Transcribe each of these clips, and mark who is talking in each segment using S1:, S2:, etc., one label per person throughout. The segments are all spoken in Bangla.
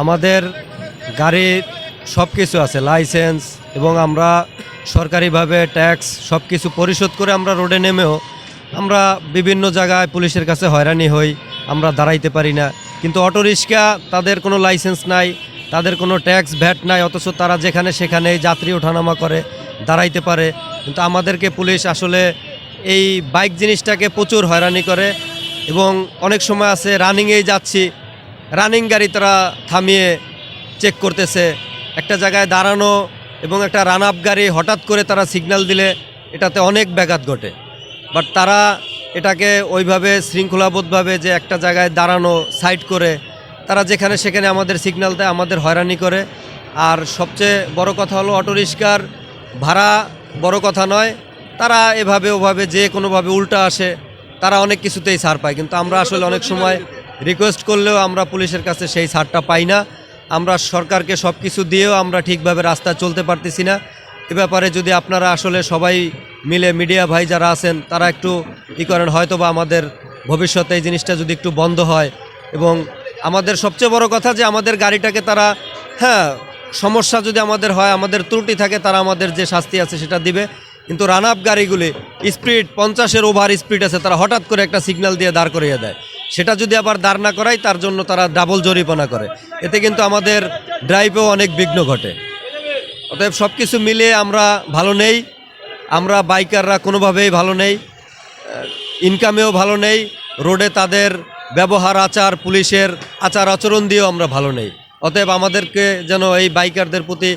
S1: আমাদের গাড়ির সব কিছু আছে লাইসেন্স এবং আমরা সরকারিভাবে ট্যাক্স সব কিছু পরিশোধ করে আমরা রোডে নেমেও আমরা বিভিন্ন জায়গায় পুলিশের কাছে হয়রানি হই, আমরা দাঁড়াইতে পারি না। কিন্তু অটো রিক্সা, তাদের কোনো লাইসেন্স নাই, তাদের কোনো ট্যাক্স ভ্যাট নাই, অথচ তারা যেখানে সেখানে যাত্রী ওঠানামা করে, দাঁড়াইতে পারে। কিন্তু আমাদেরকে পুলিশ আসলে এই বাইক জিনিসটাকে প্রচুর হয়রানি করে এবং অনেক সময় আছে রানিংয়েই যাচ্ছি রানিং গাড়ি তারা থামিয়ে চেক করতেছে। একটা জায়গায় দাঁড়ানো এবং একটা রান আপ গাড়ি হঠাৎ করে তারা সিগন্যাল দিলে, এটাতে অনেক ব্যাঘাত ঘটে। বাট তারা এটাকে ওইভাবে শৃঙ্খলাবোধভাবে যে একটা জায়গায় দাঁড়ানো সাইড করে, তারা যেখানে সেখানে আমাদের সিগন্যাল দেয়, আমাদের হয়রানি করে। আর সবচেয়ে বড় কথা হলো অটো রিক্সার ভাড়া বড় কথা নয়, তারা এভাবে ওভাবে যে কোনোভাবে উল্টা আসে, তারা অনেক কিছুতেই ছাড় পায়। কিন্তু আমরা আসলে অনেক সময় রিকোয়েস্ট করলেও আমরা পুলিশের কাছে সেই ছাড়টা পাই না। আমরা সরকারকে সব কিছু দিয়েও আমরা ঠিকভাবে রাস্তা চলতে পারতেছি না। এ ব্যাপারে যদি আপনারা আসলে সবাই মিলে মিডিয়া ভাই যারা আছেন, তারা একটু ই করেন হয়তো বা আমাদের ভবিষ্যতে এই জিনিসটা যদি একটু বন্ধ হয়। এবং আমাদের সবচেয়ে বড় কথা যে আমাদের গাড়িটাকে তারা হ্যাঁ সমস্যা যদি আমাদের হয়, আমাদের ত্রুটি থাকে, তারা আমাদের যে শাস্তি আছে সেটা দিবে। কিন্তু রান আপ গাড়িগুলি, স্পিড, পঞ্চাশের ওভার স্পিড আছে, তারা হঠাৎ করে একটা সিগন্যাল দিয়ে দাঁড় করিয়ে দেয়। সেটা যদি আবার দাঁড় না করায়, তার জন্য তারা ডাবল জরিমানা করে। এতে কিন্তু আমাদের ড্রাইভেও অনেক বিঘ্ন ঘটে। অতএব সব কিছু মিলিয়ে আমরা ভালো নেই। আমরা বাইকাররা কোনোভাবেই ভালো নেই। ইনকামেও ভালো নেই। রোডে তাদের ব্যবহার, আচার, পুলিশের আচার আচরণ দিয়েও আমরা ভালো নেই। অতএব আমাদেরকে যেন এই বাইকারদের প্রতি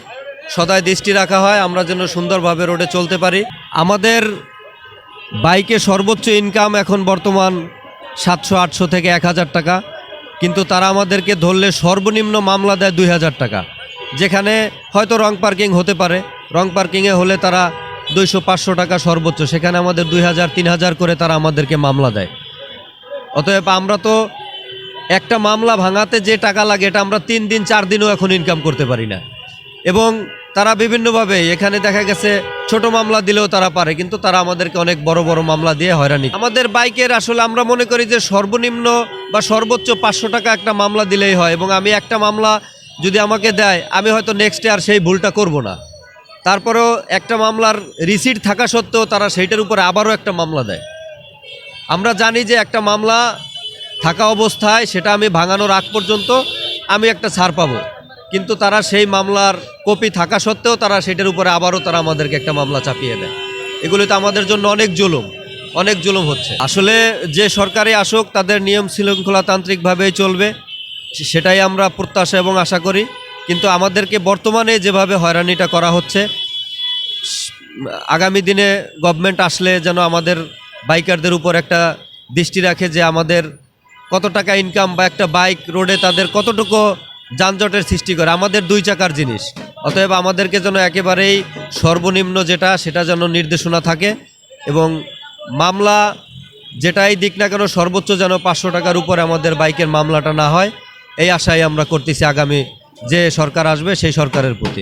S1: সদায় দৃষ্টি রাখা হয়। আমরা যেন সুন্দরভাবে রোডে চলতে পারি। আমাদের বাইকে সর্বোচ্চ ইনকাম এখন বর্তমান সাতশো, আটশো থেকে এক হাজার টাকা। কিন্তু তারা আমাদেরকে ধরলে সর্বনিম্ন মামলা দেয় দুই হাজার টাকা। যেখানে হয়তো রং পার্কিং হতে পারে। রং পার্কিংয়ে হলে তারা দুইশো, পাঁচশো টাকা সর্বোচ্চ। সেখানে আমাদের দুই হাজার, তিন হাজার করে তারা আমাদেরকে মামলা দেয়। অতএব আমরা তো একটা মামলা ভাঙাতে যে টাকা লাগে, এটা আমরা তিন দিন, চার দিনও এখন ইনকাম করতে পারি না। এবং তারা বিভিন্নভাবে, এখানে দেখা গেছে ছোট মামলা দিলেও তারা পারে, কিন্তু তারা আমাদেরকে অনেক বড় বড় মামলা দিয়ে হয়রানি। আমাদের বাইকের আসলে আমরা মনে করি যে সর্বনিম্ন বা সর্বোচ্চ পাঁচশো টাকা একটা মামলা দিলেই হয়, এবং আমি একটা মামলা যদি আমাকে দেয়, আমি হয়তো নেক্সটে আর সেই ভুলটা করব না। তারপরেও একটা মামলার রিসিট থাকা সত্ত্বেও তারা সেইটার উপরে আবারও একটা মামলা দেয়। আমরা জানি যে একটা মামলা থাকা অবস্থায় সেটা আমি ভাঙানোর আগ পর্যন্ত আমি একটা ছাড় পাবো। কিন্তু তারা সেই মামলার কপি থাকা সত্ত্বেও তারা সেটার উপরে আবারও তারা আমাদেরকে একটা মামলা চাপিয়ে দেয়। এগুলি তো আমাদের জন্য অনেক জুলুম অনেক জুলুম হচ্ছে। আসলে যে সরকারি আসুক, তাদের নিয়ম শৃঙ্খলাতান্ত্রিকভাবেই চলবে সেটাই আমরা প্রত্যাশা এবং আশা করি। কিন্তু আমাদেরকে বর্তমানে যেভাবে হয়রানিটা করা হচ্ছে আগামী দিনে গভর্নমেন্ট আসলে যেন আমাদের বাইকারদের উপর একটা দৃষ্টি রাখে যে আমাদের কত টাকা ইনকাম বা একটা বাইক রোডে তাদের কতটুকু যানজটের সৃষ্টি করে, আমাদের দুই চাকার জিনিস। অতএব আমাদেরকে যেন একেবারেই সর্বনিম্ন যেটা, সেটা যেন নির্দেশনা থাকে এবং মামলা যেটাই দিক না কেন, সর্বোচ্চ যেন পাঁচশো টাকার উপরে আমাদের বাইকের মামলাটা না হয়। এই আশাই আমরা করতেছি আগামী যে সরকার আসবে, সেই সরকারের প্রতি।